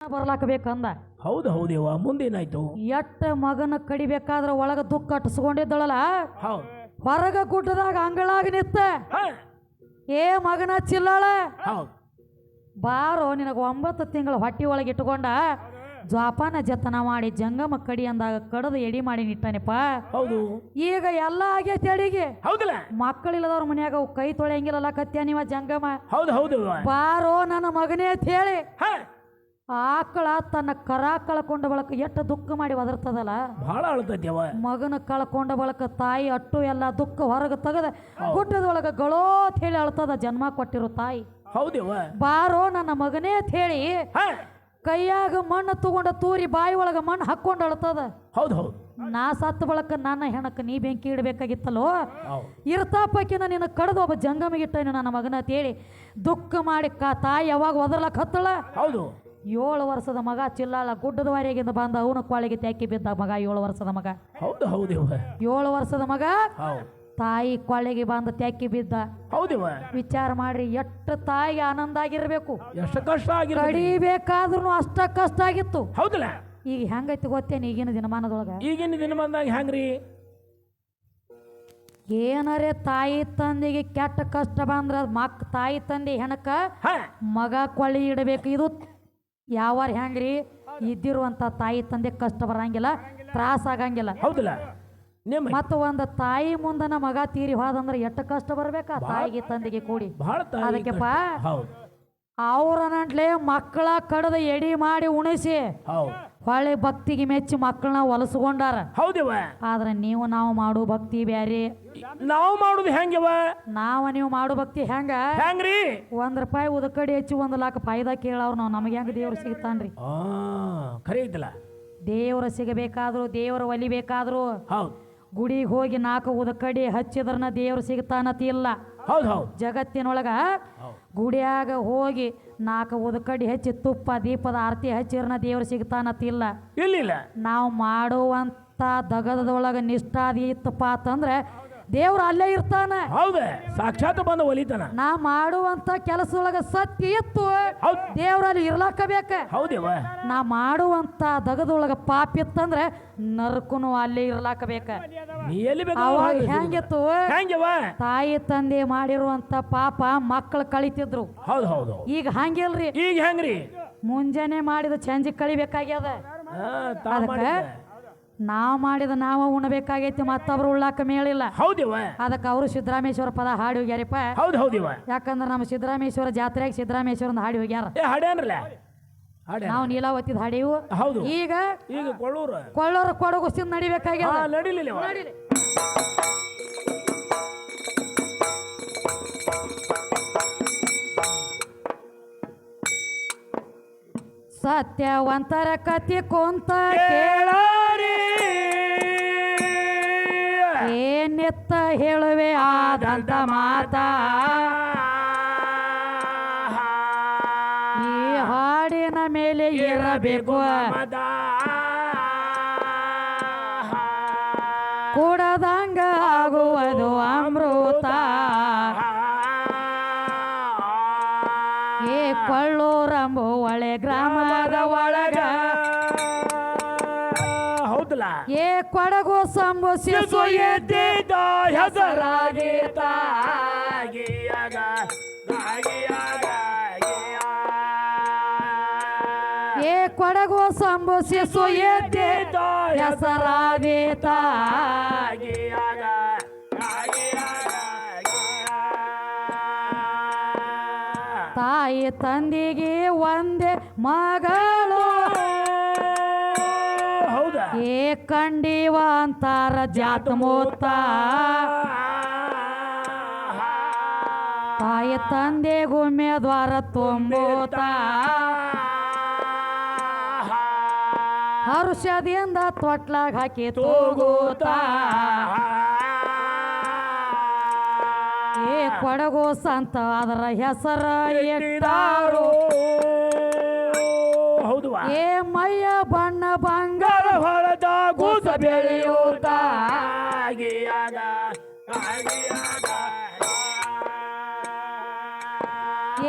ಬರ್ಲಾಕ ಬೇಕಂದ ಹೌದು ಹೌದೇವ ಮುಂದೇನಾಯ್ತು? ಎಟ್ಟ ಮಗನ ಕಡಿಬೇಕಾದ್ರ ಒಳಗ ದುಃಖ ಕಟ್ಟಿಸ್ಕೊಂಡಿದ್ದಳಲ್ಲ ಹೌದು. ಹೊರಗ ಗುಡ್ಡದಾಗ ಅಂಗಳಾಗ ನಿತ್ತ. ಏ ಮಗನ ಚಿಲ್ಲಾಳ. ಹೌದು. ಬಾರೋ ನಿನಗೆ ಒಂಬತ್ತು ತಿಂಗಳ ಹೊಟ್ಟಿ ಒಳಗೆ ಇಟ್ಕೊಂಡ ಜ್ವಾಪಾನ ಜತನ ಮಾಡಿ ಜಂಗಮ ಕಡಿ ಅಂದಾಗ ಕಡದು ಎಡಿ ಮಾಡಿ ನಿಟ್ಟನಿಪ್ಪ. ಹೌದು. ಈಗ ಎಲ್ಲ ಆಗೈತೆ ಅಡಿಗೆ ಹೌದಲ್ಲ? ಮಕ್ಕಳಿಲ್ಲದವ್ರ ಮನ್ಯಾಗ ಅವು ಕೈ ತೊಳೆಯಂಗಿಲ್ಲ ಕತ್ಯ ನೀವ ಜಂಗಮ. ಹೌದು ಹೌದು ಬಾರೋ ನನ್ನ ಮಗನೇ ಅಂತ ಹೇಳಿ. ಆಕಳ ತನ್ನ ಕರ ಕಳ್ಕೊಂಡ ಬಳಕ ಎಷ್ಟು ದುಃಖ ಮಾಡಿ ಒದರ್ತದಲ್ಲ? ಬಹಳ ಅಳ್ತೈತ್ಯವ ಮಗನ ಕಳ್ಕೊಂಡ ಬಳಕ ತಾಯಿ ಅಟ್ಟು ಎಲ್ಲ ದುಃಖ ಹೊರಗೆ ತೆಗೆದ ಗುಡ್ಡದೊಳಗ ಗಳೋತ್ ಹೇಳಿ ಅಳ್ತದ ಜನ್ಮ ಕೊಟ್ಟಿರೋ ತಾಯಿ. ಹೌದೇವ ಬಾರೋ ನನ್ನ ಮಗನೇ ಅಂತ ಹೇಳಿ ಕೈಯಾಗ ಮಣ್ಣು ತಗೊಂಡ ತೂರಿ ಬಾಯಿ ಒಳಗ ಮಣ್ಣು ಹಾಕ್ಕೊಂಡು ಅಳ್ತದ. ಹೌದು ಹೌದು. ನಾ ಸತ್ತು ಬಳಕ ನನ್ನ ಹೆಣಕ್ಕೆ ನೀ ಬೆಂಕಿ ಇಡಬೇಕಾಗಿತ್ತಲ್ಲೋ? ಇರ್ತಾಪಕ್ಕೆ ಇರ್ತಾಪಕ್ಕಿನ ನಿನ್ನ ಕಡ್ದು ಒಬ್ಬ ಜಂಗಮಿಗಿಟ್ಟನು ನನ್ನ ಮಗನ ಅಂತ ಹೇಳಿ ದುಃಖ ಮಾಡಿ ಕಾ ತಾಯಿ ಯಾವಾಗ ಒದರ್ಲಕ್ ಹತ್ತಳ? ಹೌದು. ಏಳು ವರ್ಷದ ಮಗ ಚಿಲ್ಲಾಳ ಗುಡ್ಡದ ವಾರಿಯಾಗಿಂದ ಬಂದ ಅವನ ಕೊಳಗೆ ತ್ಯಾಕಿ ಬಿದ್ದ ಮಗ ಏಳು ವರ್ಷದ ಮಗ. ಹೌದು ಹೌದು ಏಳು ವರ್ಷದ ಮಗ ತಾಯಿ ಕೊಳ್ಳಿಗೆ ಬಂದ ತ್ಯಾಕಿ ಬಿದ್ದ. ಹೌದು ವಿಚಾರ ಮಾಡ್ರಿ ಎಷ್ಟು ತಾಯಿಗೆ ಆನಂದ ಆಗಿರ್ಬೇಕು. ಎಷ್ಟು ಕಷ್ಟ ಆಗಿಲ್ಲ ಕಡಿಬೇಕಾದ್ರೂ ಅಷ್ಟ ಕಷ್ಟ ಆಗಿತ್ತು. ಹೌದಲ್ಲ? ಈಗ ಹೆಂಗೈತಿ ಗೊತ್ತೇನು ಈಗಿನ ದಿನಮಾನದೊಳಗ? ಈಗಿನ ದಿನ ಬಂದಾಗ ಹೆಂಗ್ರಿ? ಏನರೇ ತಾಯಿ ತಂದೆಗೆ ಕೆಟ್ಟ ಕಷ್ಟ ಬಂದ್ರ ಮಕ್ ತಾಯಿ ತಂದೆ ಹೆಣಕ ಮಗ ಕೊಳ್ಳಿ ಇಡಬೇಕು. ಇದು ಯಾವಾರ ಹೆಂಗ್ರಿ? ಇದ್ದಿರುವಂತ ತಾಯಿ ತಂದೆ ಕಷ್ಟ ಬರಂಗಿಲ್ಲ ತ್ರಾಸ ಆಗಂಗಿಲ್ಲ. ಹೌದಲ್ಲ? ನಿಮ್ಮ ಮತ್ತು ಒಂದು ತಾಯಿ ಮುಂದನ ಮಗ ತೀರಿ ಹೋದಂದ್ರೆ ಎಷ್ಟು ಕಷ್ಟ ಬರ್ಬೇಕಾ? ತಾಯಿಗೆ ತಂದೆಗೆ ಕೂಡಿ. ತಾಯಿ ಅದಕ್ಕೆಪ್ಪ ಅವ್ರನ್ನಂಟ್ಲೆ ಹೌದು. ಮಕ್ಕಳ ಕಡದ ಎಡಿ ಮಾಡಿ ಉಣಿಸಿ. ಹೌದು. ಹೊಳ್ಳಿ ಭಕ್ತಿಗೆ ಮೆಚ್ಚಿ ಮಕ್ಕಳನ್ನ ಹೊಲಸ್ಕೊಂಡಾರ ಹೌದೇವ ಆದ್ರೆ ನೀವು ನಾವು ಮಾಡೋ ಭಕ್ತಿ ಬ್ಯಾರಿ. ನಾವು ಮಾಡುದು ಹೆಂಗವ ನಾವ ನೀವು ಮಾಡೋ ಭಕ್ತಿ ಹೆಂಗ? ಹೆಂಗ್ರಿ? ಒಂದ್ ರೂಪಾಯಿ ಉದಕಡಿ ಹೆಚ್ಚಿ ಒಂದ್ ಲಾಕ್ ಫಾಯ್ದಾ ಕೇಳವ್ರು ನಾವು. ನಮಗೆ ಹೆಂಗ ದೇವ್ರು ಸಿಗ್ತಾನ್ರಿ? ಆ ಖರೆ ಐತಲ್ಲ. ದೇವ್ರ ಸಿಗಬೇಕಾದ್ರು ದೇವ್ರ ಒಲಿಬೇಕಾದ್ರು. ಹೌದು. ಗುಡಿಗೆ ಹೋಗಿ ನಾಲ್ಕು ಉದಕಡಿ ಹಚ್ಚಿದ್ರನ ದೇವ್ರು ಸಿಗ್ತಾನತಿ ಇಲ್ಲ ಹೌದು ಹೌದು. ಜಗತ್ತಿನೊಳಗ ಗುಡಿಯಾಗ ಹೋಗಿ ನಾಲ್ಕು ಉದಕಡಿ ಹಚ್ಚಿ ತುಪ್ಪ ದೀಪದ ಆರತಿ ಹಚ್ಚಿದ್ರನ ದೇವ್ರು ಸಿಗ್ತಾನತಿ ಇಲ್ಲ ನಾವು ಮಾಡುವಂಥ ದಗದೊಳಗ ನಿಷ್ಠಾದಿ ಇತ್ತಪ್ಪ ಅಂತಂದ್ರೆ ದೇವ್ರು ಅಲ್ಲೇ ಇರ್ತಾನೆ. ಹೌದು ಸಾಕ್ಷಾತ್ ಬಂದ ಒಲಿತಾನ. ನಾ ಮಾಡುವಂತ ಕೆಲಸದೊಳಗ ಸತ್ಯ ಇತ್ತು. ಹೌದು. ದೇವ್ರಲ್ಲಿ ಇರ್ಲಾಕ ಬೇಕ ಹೌದೇವ. ನಾ ಮಾಡುವಂತ ದಗದೊಳಗ ಪಾಪ ಇತ್ತಂದ್ರೆ ನರಕುನು ಅಲ್ಲೇ ಇರ್ಲಾಕ ಬೇಕ ನೀ ಎಲ್ಲಿ ಅವಾಗ ಹೆಂಗಿತ್ತು? ಹೆಂಗವ? ತಾಯಿ ತಂದೆ ಮಾಡಿರುವಂತ ಪಾಪ ಮಕ್ಕಳು ಕಳಿತಿದ್ರು. ಹೌದು ಹೌದು. ಈಗ ಹಂಗಿಲ್ರಿ. ಈಗ ಹೆಂಗ್ರಿ? ಮುಂಜಾನೆ ಮಾಡಿದ ಚಂಜಿ ಕಳಿಬೇಕಾಗ್ಯದ. ತಾ ಅದಕ್ಕೆ ಮಾಡಿದ್ದ. ನಾವು ಮಾಡಿದ ನಾವು ಉಣಬೇಕಾಗೈತಿ ಮತ್ತೊಬ್ರು ಉಳ್ಳಾಕ ಮೇಳಿಲ್ಲ ಹೌದಿವ ಅದಕ್ಕೆ ಅವರು ಸಿದ್ದರಾಮೇಶ್ವರ ಪದ ಹಾಡಿ ಹೋಗ್ಯಾರಪ್ಪ. ಹೌದು ಹೌದಿವ ಯಾಕಂದ್ರೆ ನಮ್ಮ ಸಿದ್ದರಾಮೇಶ್ವರ ಜಾತ್ರೆಗೆ ಸಿದ್ದರಾಮೇಶ್ವರ ಹಾಡಿ ಹೋಗ್ಯಾರ. ಏ ಹಾಡ್ಯಾನ್ರಲ್ಲ? ನಾವು ನೀಲಾವತಿದ ಹಾಡಿವು. ಹೌದು. ಈಗ ಈಗ ಕೊಳ್ಳೂರು ಕೊಳ್ಳೋರು ಕೊಡಗುಸ್ತಿಂದ ನಡಿಬೇಕಾಗ್ಯದ. ನಡಿಬೇಕಾಗಿಲ್ಲ ನಡಿಲಿಲ್ಲ ನಡಿಲಿ. ಸತ್ಯವಂತರ ಕತಿ ಕುಂತ ಕೇಳಾರಿ ಏನೆತ್ತ ಹೇಳುವೆ ಆದಂತ ಮಾತ? ಈ ಹಾಡಿನ ಮೇಲೆ ಇರಬೇಕು. ಕೂಡದಂಗ ಆಗುವುದು ಅಮೃತ. ಏ ಕೊಳ್ಳೂರಂಬು ಒಳೆ ಗ್ರಾಮದ ಕೊಡಗು ಶಿಶು ಎದ್ದಿದ್ದ ಹೆಸರಾಗೀತ. ಏ ಕೊಡಗು ಎದ್ದಿದ್ದ ಗಿಯಗ, ತಾಯಿ ತಂದಿಗೆ ಒಂದೇ ಹೌದಾ ಏ ಕಂಡೀವ ಅಂತಾರ ಜಾತ ಮೂತ ತಾಯಿ ಗುಮ್ಮೆ ದ್ವಾರ ತುಂಬೂತ. ಹರುಷದಿಂದ ತೊಟ್ಲಾಗ ಹಾಕಿ ತೂಗೂತ. ಏ ಕೊಡಗು ಸಂತ ಅದರ ಹೆಸರ ಇಟ್ಟಾರು ಹೌದು ಏ ಮೈಯ ಬಣ್ಣ ಬಂಗಾರ. ಹೊಳದ ಕೂಸ ಬೆಳೆಯೂತ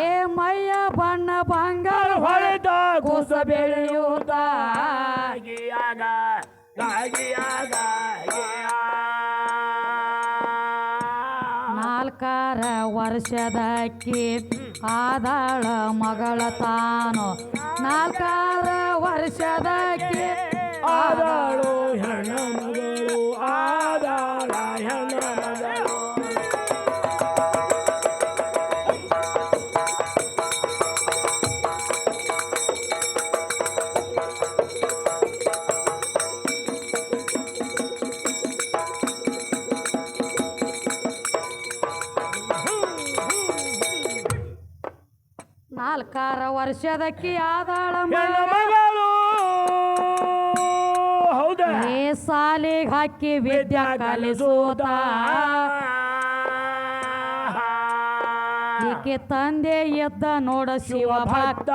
ಏ ಮೈಯ ಬಣ್ಣ ಬಂಗಾರ ಹೊಳೆದ ಕೂಸ ಬೆಳೆಯೂತ ವರ್ಷದ ಗಾಗಿಯಾಗ ನಾಲ್ಕಾರ ವರ್ಷದಕ್ಕೆ ಆದಾಳ ಮಗಳ ತಾನು. ನಾಲ್ಕಾರ ವರ್ಷದಕ್ಕಿ ಆದಾಳು ಹೆಣ ಮಗಳು ಆದಾಳ ಹೆಣ ಮಗಳು ನಾಲ್ಕಾರ ವರ್ಷದಕ್ಕೆ ಆದಾಳ ಮಗಳ ಮಗಳು ಹೌದಾ ಏ ಹಾಕಿ ವಿದ್ಯಾ ಕಲಿಸೋದ ಈಕೆ ತಂದೆ ಎದ್ದ ನೋಡ ಶಿವ ಭಕ್ತ.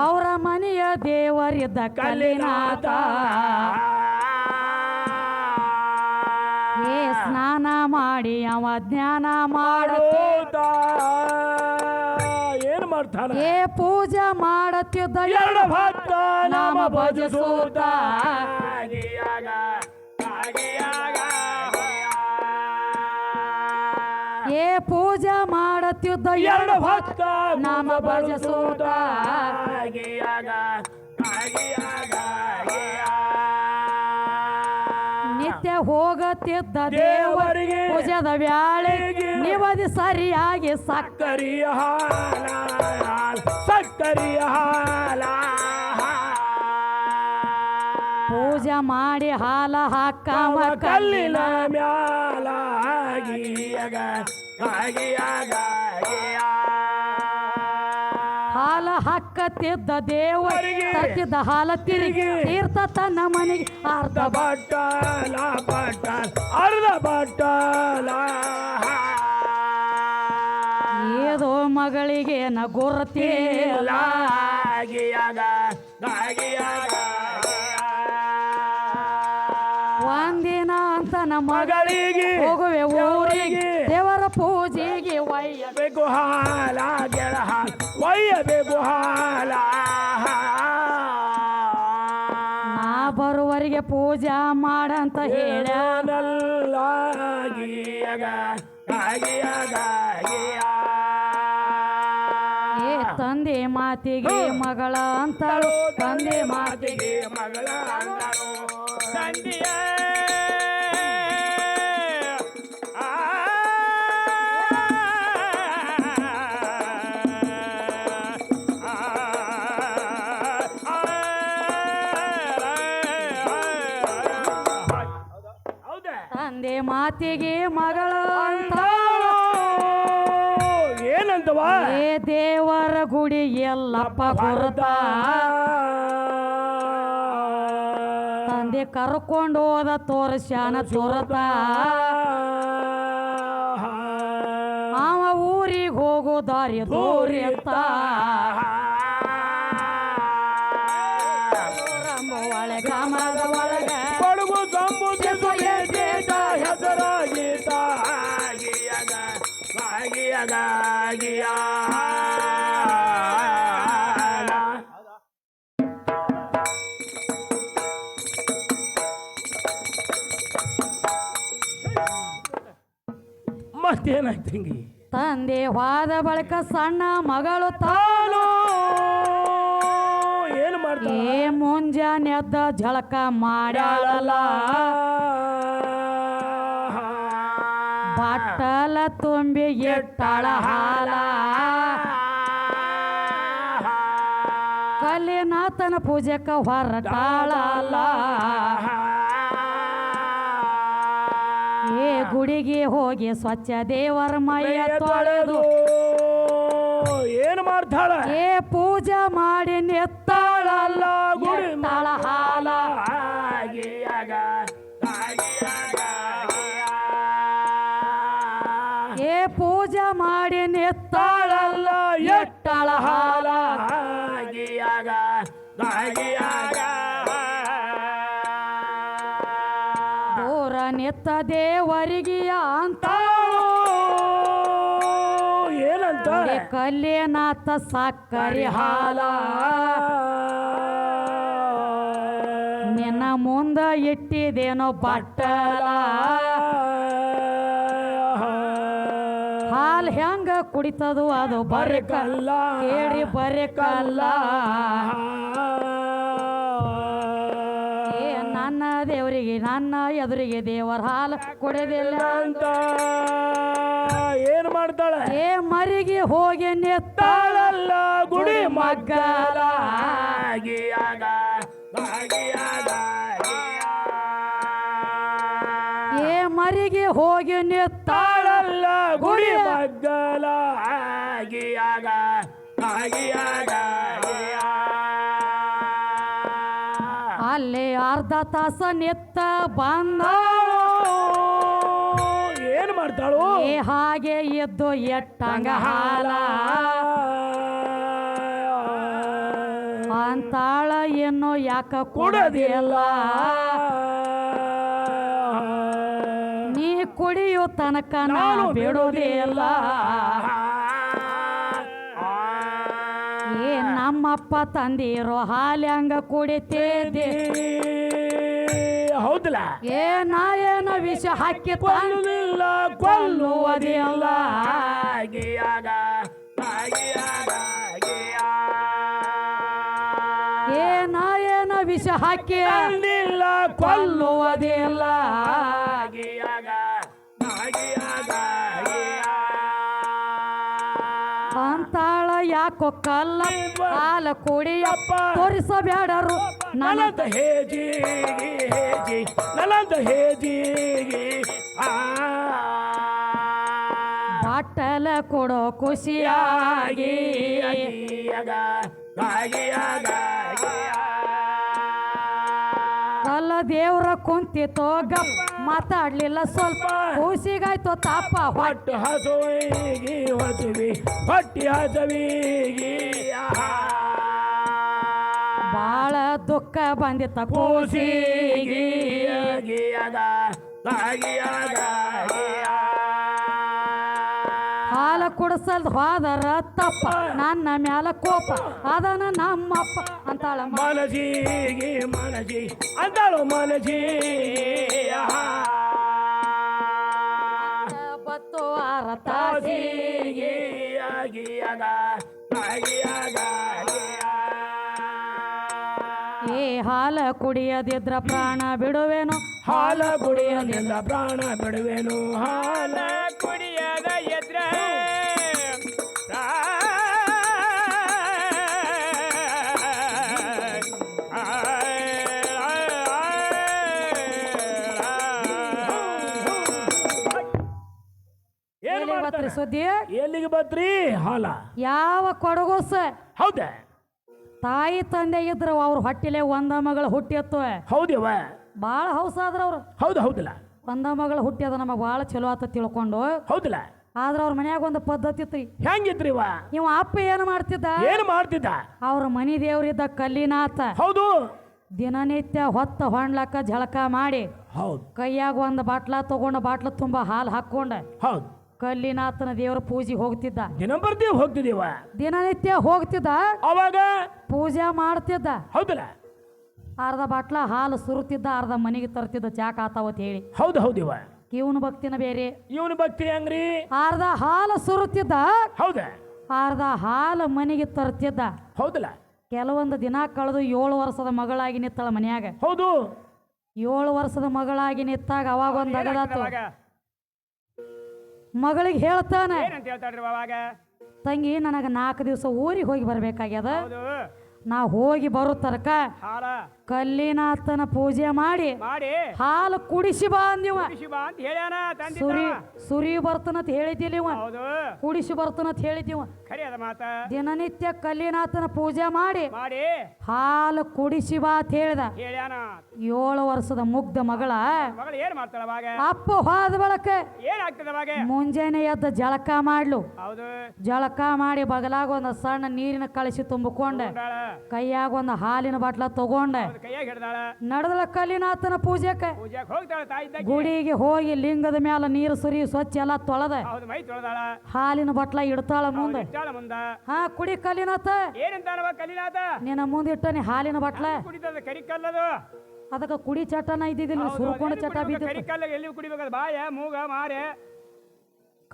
ಅವರ ಮನೆಯ ದೇವರಿದ್ದ ಕಲಿನಾಥ ಏ ಸ್ನಾನ ಮಾಡಿ ಅವ ಜ್ಞಾನ ಮಾಡುತ್ತೆ. ಮಾಡ್ತಾನ ಏ ಪೂಜೆ ಮಾಡತ್ತಿದ್ದ ಎರಡು ಭಕ್ತ ನಾಮ ಭಜಿಸೂತ ಏ ಪೂಜೆ ಮಾಡತ್ತಿದ್ದ ಎರಡು ಭಕ್ತ ನಾಮ ಭಜಿಸೂತ ನಿತ್ಯ ಹೋಗತ್ತಿದ್ದ ದೇವರಿಗೆ ದೇವರಿಗೆ ಪೂಜೆದ ಬ್ಯಾಳೆ ನಿವದಿ ಸರಿಯಾಗಿ ಸಕ್ಕ ಸಕ್ಕರಿಯ ಹಾಲ ಸಕ್ಕರಿಯ ಹಾಲ ಪೂಜೆ ಮಾಡಿ ಹಾಲ ಹಾಕವ ಕವ ಕಲ್ಲಿನ ಕಲ್ಲಿನ ಮ್ಯಾಲ ಆಗಿಯಾಗ ಹಾಲ ಹಾಕತ್ತಿದ್ದ ದೇವರಿಗೆ ತತ್ತಿದ್ದ ಹಾಲ ತಿರುಗಿ ತೀರ್ಥ ತನ್ನ ಮನೆಗೆ ಅರ್ಧ ಬಟ್ಟಲ ಬಟ್ಟಲ ಅರ್ಧ ಬಟ್ಟಲ ಏದೋ ಮಗಳಿಗೆ ನ ಗುರುತಿಲ್ಲ ಒಂದಿನ ಅಂತ ನಮ್ಮ ಮಗಳಿಗೆ ಹೋಗುವೆ ಊರಿಗೆ ದೇವರ ಪೂಜೆಗೆ ಬೇಕು ಹಾಲ ಗೆಳ ಹಾಲ ಒಯ್ಯಬೇಕು ಹಾಲ ನಾ ಬರುವರಿಗೆ ಪೂಜಾ ಮಾಡಂತ ಹೇಳಿ. ಏ ತಂದೆ ಮಾತಿಗೆ ಮಗಳ ಅಂತಳು. ತಂದೆ ಮಾತಿಗೆ ಮಾತಿಗೆ ಮಗಳ ಅಂತಳು. ತಂದೆಯ ಮಾತಿಗೆ ಮಗಳ ಅಂತ. ಏನಂತವಾ? ಏ ದೇವರ ಗುಡಿ ಎಲ್ಲಪ್ಪ ಗುರುತ. ತಂದೆ ಕರ್ಕೊಂಡು ಹೋದ ತೋರಿಸ್ಯಾನ ತುರತ. ಅವ ಊರಿಗೆ ಹೋಗೋ ದಾರಿ ದೂರಿ ಅಂತ. ಒಳಗ ಮಗ ಒಳಗ. ಆಗಿಯ ಮತ್ತೇನಾಯ್ತು ಹಿಂಗಿ? ತಂದೆ ಹೋದ ಬಳಿಕ ಸಣ್ಣ ಮಗಳು ತಾನು ಏನು ಮಾಡ್ತಾಳ? ಏ ಮುಂಜಾನೆ ಎದ್ದ ಝಳಕ ಮಾಡ್ಯಾಳಲ್ಲ. ಬಟ್ಟಲ ತುಂಬಿ ಎಟ್ಟಳ ಹಾಲ ಕಲ್ಲಿನಾಥನ ಪೂಜೆಕ ಹೊರಟಾಳಲ್ಲ ಏ ಗುಡಿಗೆ ಹೋಗಿ ಸ್ವಚ್ಛ ದೇವರ ಮೈಯ ತೊಳೆದು. ಏನು ಮಾಡ್ತಾಳ ಏ ಪೂಜೆ ಏ ಪೂಜೆ ಮಾಡಿ ನೆತ್ತಾಳಲ್ಲ ಎಟ್ಟಳ ಹಾಲ? ಆಗಿಯಾಗ ದೂರ ನೆತ್ತ ದೇವರಿಗೆ ಅಂತ. ಏನಂತ? ಕಲ್ಯಾಣಾತ ಸಕ್ಕರೆ ಹಾಲ. ನಿನ್ನ ಮುಂದ ಇಟ್ಟಿದೇನೋ ಬಟ್ಟಲ. ಹಾಲ್ ಹೆಂಗ ಕುಡಿತದು ಅದು ಬರಕಲ್ಲ. ಹೇಳಿ ಕೇಳಿ ಬರ್ರಿ ಏ ನನ್ನ ದೇವರಿಗೆ ನನ್ನ ಎದುರಿಗೆ ದೇವರ ಹಾಲು ಕುಡಿದಿಲ್ಲ. ಅಂತ ಏನ್ ಮಾಡ್ತಾಳೆ? ಏ ಮರಿಗೆ ಹೋಗಿ ನೆತ್ತಾಳಲ್ಲ ಗುಡಿ ಮಗ್ಗಲ. ಆಗಿಯಾಗ ಏ ಮರಿಗೆ ಹೋಗಿ ನೆತ್ತ ತಾಳಲ್ಲ ಗುಡಿ. ಮಗ್ಗಲ ಆಗಿಯಾಗ ಆಗಿಯಾಗ ಅಲ್ಲಿ ಅರ್ಧ ತಾಸ ನೆತ್ತ ಬಂದ ಏನ್ ಮಾಡ್ತಾಳು? ಏ ಹಾಗೆ ಎದ್ದು ಎಟ್ಟಂಗ ಹಾಲ. ಅಂತಾಳ ಏನು ಯಾಕ ಕುಡದಿಲ್ಲ. ಕುಡಿಯೋ ತನಕ ನಾನು ಬೇಡೋದೇ ಬಿಡೋದಿಲ್ಲ ಏ ನಮ್ಮಪ್ಪ ತಂದಿರೋ ಹಾಲಿ ಹಂಗ ಕುಡಿತೇದೆ ಹೌದಲ್ಲ? ಏ ನಾ ಏನ ವಿಷ ಹಾಕಿ ಕೊಲ್ಲುವುದಿಲ್ಲ ಕೊಲ್ಲುವುದಿಲ್ಲ. ಏ ನಾ ಏನ ವಿಷ ಹಾಕಿ ಕೊಲ್ಲುವುದೇ ಕೊಲ್ಲುವುದಿಲ್ಲ. ಯಾಕೋ ಕಾಲ ಹಾಲು ಕುಡಿಯಪ್ಪ ತೋರಿಸಬೇಡರು. ನನ್ನ ಹೇಜಿ ಹೇಜಿ ನಲಂತ ಹೇಜಿ ಆ. ಬಾಟಲ ಕೊಡೋ ಖುಷಿಯಾಗಿ. ಕಲ್ಲ ದೇವ್ರ ಕುಂತಿತೋ ಗಪ್ ಮಾತಾಡ್ಲಿಲ್ಲ ಸ್ವಲ್ಪ ಹುಸಿಗಾಯ್ತು ತಾಪ ಹೊಟ್ಟೆ. ಹಸುವಿಗಿ ಹೊಸುವಿ ಹೊಟ್ಟಿ ಹಸುವಿಗಿ. ಬಾಳ ದುಃಖ ಬಂದಿತ್ತ ಕೂಸಿಗಿ ಆಗಿಯಾದ ಕುಡಿಸಲ್ದ ಹೋದರ ತಪ್ಪ. ನನ್ನ ಮ್ಯಾಲ ಕೋಪ. ಅದನ ನಮ್ಮಪ್ಪ ಅಂತಾಳ. ಮನಜಿಗೆ ಮನಜಿ ಅಂತಾಳು ಮನಜಿ. ಬತ್ತು ಆರ ತಾಸಿ ತಾಸಿಗೆ ಆಗಿಯಾಗ ಆಗಿಯಾಗ ಏ ಹಾಲ ಕುಡಿಯದಿದ್ರ ಪ್ರಾಣ ಬಿಡುವೆನು? ಹಾಲ ಕುಡಿಯದಿದ್ರ ಪ್ರಾಣ ಬಿಡುವೆನು? ಹಾಲ ಕುಡಿಯದ ಎದ್ರ? ಎಲ್ಲಿಗ್? ಬತ್ರಿ ಸುದ್ದಿ ಎಲ್ಲಿಗೆ ಬತ್ರಿ ಹಾಲ. ಯಾವ ಕೊಡಗೋಸ? ಹೌದ. ತಾಯಿ ತಂದೆ ಇದ್ರ ಅವ್ರ ಹೊಟ್ಟಿಲೆ ಒಂದ ಮಗಳ ಹುಟ್ಟಿತ್ತು. ಹೌದಿವ ಬಾಳ ಹೌಸ ಆದ್ರ ಅವ್ರು. ಹೌದು ಹೌದಿಲ್ಲ. ಒಂದ ಮಗಳು ಹುಟ್ಟ್ಯದ ನಮಗೆ ಬಾಳ ಚಲೋ ಆತ ತಿಳ್ಕೊಂಡು. ಹೌದಿಲ್ಲ. ಆದ್ರ ಅವ್ರ ಮನ್ಯಾಗ ಒಂದು ಪದ್ಧತಿ ಇತ್ರಿ. ಹೆಂಗಿದ್ರಿವ ಇವ ಅಪ್ಪ ಏನು ಮಾಡ್ತಿದ್ದ? ಏನ್ ಮಾಡ್ತಿದ್ದ? ಅವ್ರ ಮನಿ ದೇವ್ರಿದ್ದ ಕಲ್ಲಿನಾಥ. ಹೌದು. ದಿನನಿತ್ಯ ಹೊತ್ತ ಹೊಂಡ್ಲಕ್ಕ ಝಳಕ ಮಾಡಿ ಹೌದು. ಕೈಯಾಗ ಒಂದು ಬಾಟ್ಲ ತಗೊಂಡು ಬಾಟ್ಲ ತುಂಬಾ ಹಾಲು ಹಾಕೊಂಡ. ಹೌದು. ಕಲ್ಲಿನಾಥನ ದೇವರ ಪೂಜೆ ಹೋಗ್ತಿದ್ದ. ದಿನ ಬರ್ತೀವಿ ಹೋಗ್ತಿದೀವ. ದಿನನಿತ್ಯ ಹೋಗ್ತಿದ್ದ. ಅವಾಗ? ಪೂಜೆ ಮಾಡ್ತಿದ್ದ. ಹೌದಲ್ಲ? ಅರ್ಧ ಬಾಟ್ಲ ಹಾಲು ಸುರುತ್ತಿದ್ದ ಅರ್ಧ ಮನೆಗೆ ತರ್ತಿದ್ದ ಚಾಕ್ ಆತಾವತ್ ಹೇಳಿ. ಹೌದು ಹೌದಿವ ಇವನು ಭಕ್ತಿನ ಬೇರೆ. ಇವನು ಭಕ್ತಿ ಹೆಂಗ್ರಿ? ಅರ್ಧ ಹಾಲು ಸುರುತ್ತಿದ್ದ. ಹೌದ? ಅರ್ಧ ಹಾಲು ಮನೆಗೆ ತರ್ತಿದ್ದ ಹೌದಲ್ಲ? ಕೆಲವೊಂದು ದಿನ ಕಳೆದು ಏಳು ವರ್ಷದ ಮಗಳಾಗಿ ನಿತ್ತಳ ಮನ್ಯಾಗ. ಹೌದು. ಏಳು ವರ್ಷದ ಮಗಳಾಗಿ ನಿತ್ತಾಗ ಅವಾಗ ಒಂದು ಅಗದಾತು ಮಗಳಿಗೆ ಹೇಳ್ತಾನೆ. ಏನಂತ ಹೇಳ್ತಾಳ್ರಿ ಅವಾಗ? ತಂಗಿ ನನಗೆ ನಾಲ್ಕು ದಿವಸ ಊರಿಗೆ ಹೋಗಿ ಬರ್ಬೇಕಾಗ್ಯದ. ಹೌದು. ನಾ ಹೋಗಿ ಬರೋ ತನಕ ಹಾಲ ಕಲ್ಲಿನಾಥನ ಪೂಜೆ ಮಾಡಿ ಮಾಡಿ. ಹಾಲು ಕುಡಿಸಿ ಬಾ ಅಂದಿವ ಶಿವ ಅಂತ ಹೇಳ್ಯಾನ ಸುರಿ ಸುರಿ ಬರ್ತನಂತ ಹೇಳಿದ್ದಿಲ್ಲ ಇವ. ಹೌದು. ಕುಡಿಸಿ ಬರ್ತನಂತ ಹೇಳಿದ್ದೀವ ಖರಿ ಅದ ಮಾತ. ದಿನನಿತ್ಯ ಕಲ್ಲಿನಾಥನ ಪೂಜೆ ಮಾಡಿ ಮಾಡಿ. ಹಾಲು ಕುಡಿಸಿ ಬಾ ಅಂತ ಹೇಳ್ದ. ಹೇಳ್ಯಾನ. ಏಳು ವರ್ಷದ ಮುಗ್ಧ ಮಗಳ. ಮಗಳು ಏನ್ ಮಾಡ್ತಾಳ ಅವಾಗ? ಅಪ್ಪ ಹೋದ ಬಳಕ ಏನ್ ಆಗ್ತದ ಅವಾಗ? ಮುಂಜಾನೆ ಎದ್ದ ಜಳಕ ಮಾಡ್ಲು. ಹೌದು. ಜಳಕ ಮಾಡಿ ಬಗಲಾಗ ಒಂದು ಸಣ್ಣ ನೀರಿನ ಕಳಿಸಿ ತುಂಬಿಕೊಂಡೆ ಕೈಯಾಗ ಒಂದು ಹಾಲಿನ ಬಾಟ್ಲ ತಗೊಂಡ ಕೈಯಾಗ ಹಿಡ್ದಾಳ. ನಡೆದಳ ಕಲಿನಾಥನ ಪೂಜೆಕ ಪೂಜೆಗೆ ಹೋಗ್ತಾಳ ತಾಯಿ ಇದ್ದಾಗ ಗುಡಿಗೆ ಹೋಗಿ ಲಿಂಗದ ಮ್ಯಾಲ ನೀರು ಸುರಿ ಸ್ವಚ್ಛ ಎಲ್ಲ ತೊಳೆದ. ಹೌದು ಮೈ ತೊಳೆದಾಳ. ಹಾಲಿನ ಬಟ್ಲ ಇಡ್ತಾಳ ಮುಂದೆ. ಇಟ್ಟಾಳ ಮುಂದ. ಹಾ ಕುಡಿ ಕಲಿನಾಥ. ಏನಂತಾನವ ಕಲಿನಾಥ? ನಿನ್ನ ಮುಂದೆ ಇಟ್ಟನಿ ಹಾಲಿನ ಬಟ್ಲ. ಕುಡಿತದ ಕರಿ ಕಲ್ಲದು. ಅದಕ್ಕೆ ಕುಡಿ ಚಟನ ಇದ್ದಿದ್ದಿಲ್ಲ ಸುರ್ಕೊಂಡ ಚಟ ಕರಿ ಬಿದ್ದಿತ್ತು. ಕಲ್ಲ ಎಲ್ಲಿ ಕುಡಿಬೇಕಾದ ಬಾಯ ಮೂಗ ಮಾರೆ.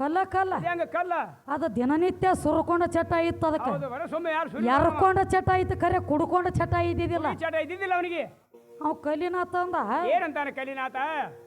ಕಲ್ಲ ಕಲ್ಲ. ಹೆಂಗ ಕಲ್ಲ. ಅದು ದಿನನಿತ್ಯ ಸುರ್ಕೊಂಡ ಚಟ ಇತ್ತು ಅದಕ್ಕೆ. ಹೌದು ಸುಮ್ಮನೆ ಯಾರು ಎರ್ಕೊಂಡ ಚಟ ಇತ್ತು ಖರೆ ಕುಡ್ಕೊಂಡ ಚಟ ಇದ್ದಿದ್ದಿಲ್ಲ. ಚಟ ಇದ್ದಿದ್ದಿಲ್ಲ ಅವನಿಗೆ. ಅವ್ ಕಲಿನಾಥ ಅಂದ. ಏನಂತಾನ ಕಲಿನಾಥ?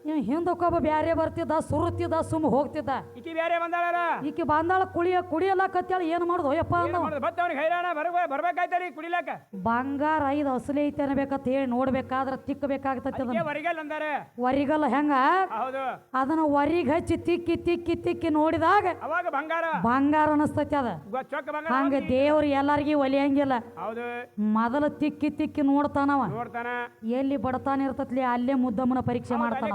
ಇವ್ ಹಿಂದಕ್ಕೊಬ್ಬ ಬ್ಯಾರೆ ಬರ್ತಿದ್ದ ಸುರುತ್ತಿದ್ದ ಸುಮ್ ಹೋಗ್ತಿದ್ದ. ಈಕಿ ಬೇರೆ ಬಂದಾಳ ಈಕಿ ಬಂದಾಳ ಕುಳಿಯ ಕುಡಿಯಲ್ಲ ಕತ್ತಾಳ ಏನು ಮಾಡುದು? ಯಪ್ಪ ಅಂದ. ಬತ್ತ ಅವ್ನಿಗೆ ಹೈರಾಣ ಬರ್ಬೇಕಾಯ್ತಾರಿ ಕುಡಿಲಾಕ ಬಂಗಾರ ಐದು ಅಸಲಿ ಐತೆ ಅನ್ಬೇಕಂತ ಹೇಳಿ ನೋಡ್ಬೇಕಾದ್ರ ತಿಕ್ಕಬೇಕಾಗ್ತತಿ ಅದನ್ನ. ವರಿಗಲ್ ಅಂದಾರೆ? ವರಿಗಲ್ಲ ಹೆಂಗ? ಹೌದು. ಅದನ್ನ ವರಿಗ್ ಹಚ್ಚಿ ತಿಕ್ಕಿ ತಿಕ್ಕಿ ತಿಕ್ಕಿ ನೋಡಿದಾಗ ಅವಾಗ ಬಂಗಾರ. ಬಂಗಾರ ಅನಸ್ತತಿ ಅದ. ಗೊ- ಚೊಕ್ಕ ಬಂಗಾರ ಹಂಗ ದೇವ್ರು ಎಲ್ಲಾರ್ಗಿ ಒಲಿಯಂಗಿಲ್ಲ. ಹೌದು. ಮೊದಲ ತಿಕ್ಕಿ ತಿಕ್ಕಿ ನೋಡ್ತಾನವ. ನೋಡ್ತಾನ. ಎಲ್ಲಿ ಬಡತಾನ ಇರ್ತತ್ಲಿ ಅಲ್ಲೇ ಮುದ್ದಮ್ಮನ ಪರೀಕ್ಷೆ ಮಾಡ್ತಾನ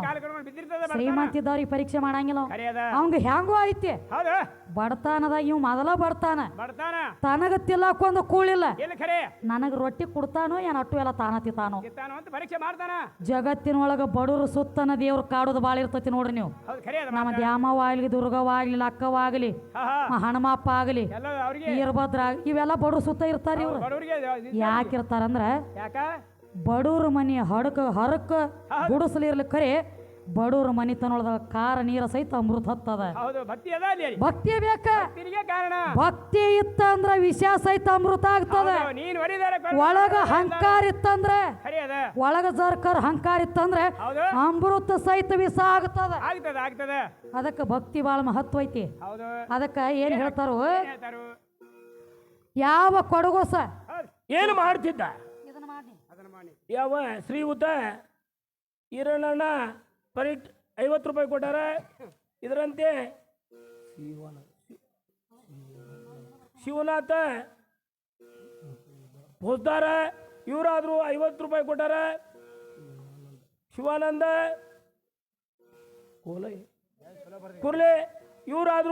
ಶ್ರೀಮಂತಿದ್ದವ್ರಿಗೆ ಪರೀಕ್ಷೆ ಮಾಡಂಗಿಲ್ಲ ಅವಂಗ ಹೆಂಗೂ ಐತಿ. ಬಡತಾನದಾಗ ಇವ್ ಮೊದಲ ಬಡತಾನ. ತನಗ ತಿಲ್ಲಾಕೊಂದು ಕೂಳಿಲ್ಲ. ಎಲ್ಲಿ ನನಗ ರೊಟ್ಟಿ ಕೊಡ್ತಾನೋ ಏನ್ ಅಟ್ಟು ಎಲ್ಲ ತಾನ ತಿಂತಾನೋ. ಕಿತ್ತಾನು ಪರೀಕ್ಷೆ ಮಾಡ್ತಾನ. ಜಗತ್ತಿನೊಳಗ ಬಡವರು ಸುತ್ತನ ದೇವ್ರ ಕಾಡೋದು ಬಾಳ ಇರ್ತತಿ ನೋಡ್ರಿ ನೀವು. ನಮ್ಮ ಲಕ್ಕವಾಗ್ಲಿ ಆಗ್ಲಿ ಹಾ. ಆಗ್ಲಿ ಹನುಮಪ್ಪ ಆಗ್ಲಿ ಎಲ್ಲ ಅವ್ರಿಗೆ. ವೀರಭದ್ರ ಇವೆಲ್ಲ ಬಡವ್ರು ಸುತ್ತ ಇರ್ತಾರ ಇವ್ರು. ಯಾಕಿರ್ತಾರಂದ್ರ ಯಾಕ? ಬಡವ್ರ ಮನೆ ಹಡಕ ಹರಕ ಗುಡಿಸಲಿರ್ಲಿ ಕರೆ ಬಡವ್ರ ಮನೆತನೊಳದ ಕಾರ ನೀರ ಸಹಿತ ಅಮೃತ ಹತ್ತದ. ಹೌದು ಭಕ್ತಿ ಅದ ಅಲ್ಲಿ ಭಕ್ತಿ ಬೇಕ? ತಿರುಗಿ ಕಾರಣ. ಭಕ್ತಿ ಇತ್ತಂದ್ರ ವಿಷ ಸಹಿತ ಅಮೃತ ಆಗ್ತದ. ಹೌದು, ನೀನ್ ಹೊಡಿದಾರ ಒಳಗ ಹಂಕಾರ ಇತ್ತಂದ್ರೆ? ಅದ. ಒಳಗ ಜರ್ಕರ್ ಹಂಕಾರ ಇತ್ತಂದ್ರೆ ಹೌದು. ಅಮೃತ ಸಹಿತ ವಿಷ ಆಗ್ತದ. ಆಗ್ತದ ಆಗ್ತದ. ಅದಕ್ಕೆ ಭಕ್ತಿ ಭಾಳ ಮಹತ್ವ ಐತಿ. ಹೌದು. ಅದಕ್ಕ ಏನ್ ಹೇಳ್ತಾರೋ? ಹೇಳ್ತಾರು? ಯಾವ ಕೊಡಗೋಸ? ಹೌದು. ಏನು ಮಾಡ್ತಿದ್ದ? ಯಾವ ಶ್ರೀಯುತ ಈರಣ್ಣನ ಪರಿಟ್ ಐವತ್ತು ರೂಪಾಯಿ ಕೊಟ್ಟಾರ. ಇದರಂತೆ ಶಿವನ ಶಿವನಾಥ ಹೊಸದಾರ ಇವರಾದರೂ ಐವತ್ತು ರೂಪಾಯಿ ಕೊಟ್ಟಾರ. ಶಿವಾನಂದ ಕುರ್ಲಿ ಕುರ್ಲೆ ಇವರಾದ್ರು